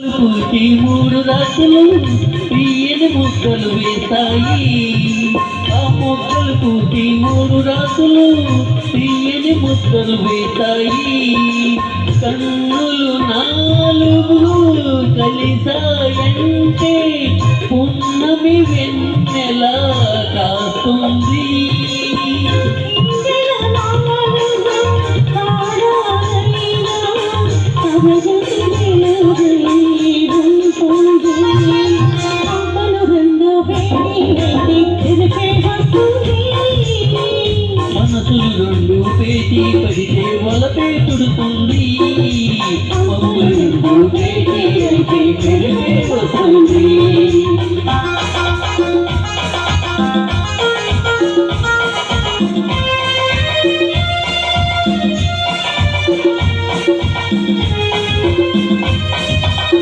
పూటి మూడు రాత్రులు తీయని ముక్కలు వేస్తాయి ఆ మొక్కలు పూటి మూడు రాత్రులు తీయని ముక్కలు వేస్తాయి కన్నులు నాలుగు కలిసాయంటే పున్నమి వెన్నెల కాస్తుంది. మనసులు రెండు పేటీ పడితే వలపే తుడుతుంది మమ్మల్ని రెండు పేటీ అయితే మెరుగే వస్తుంది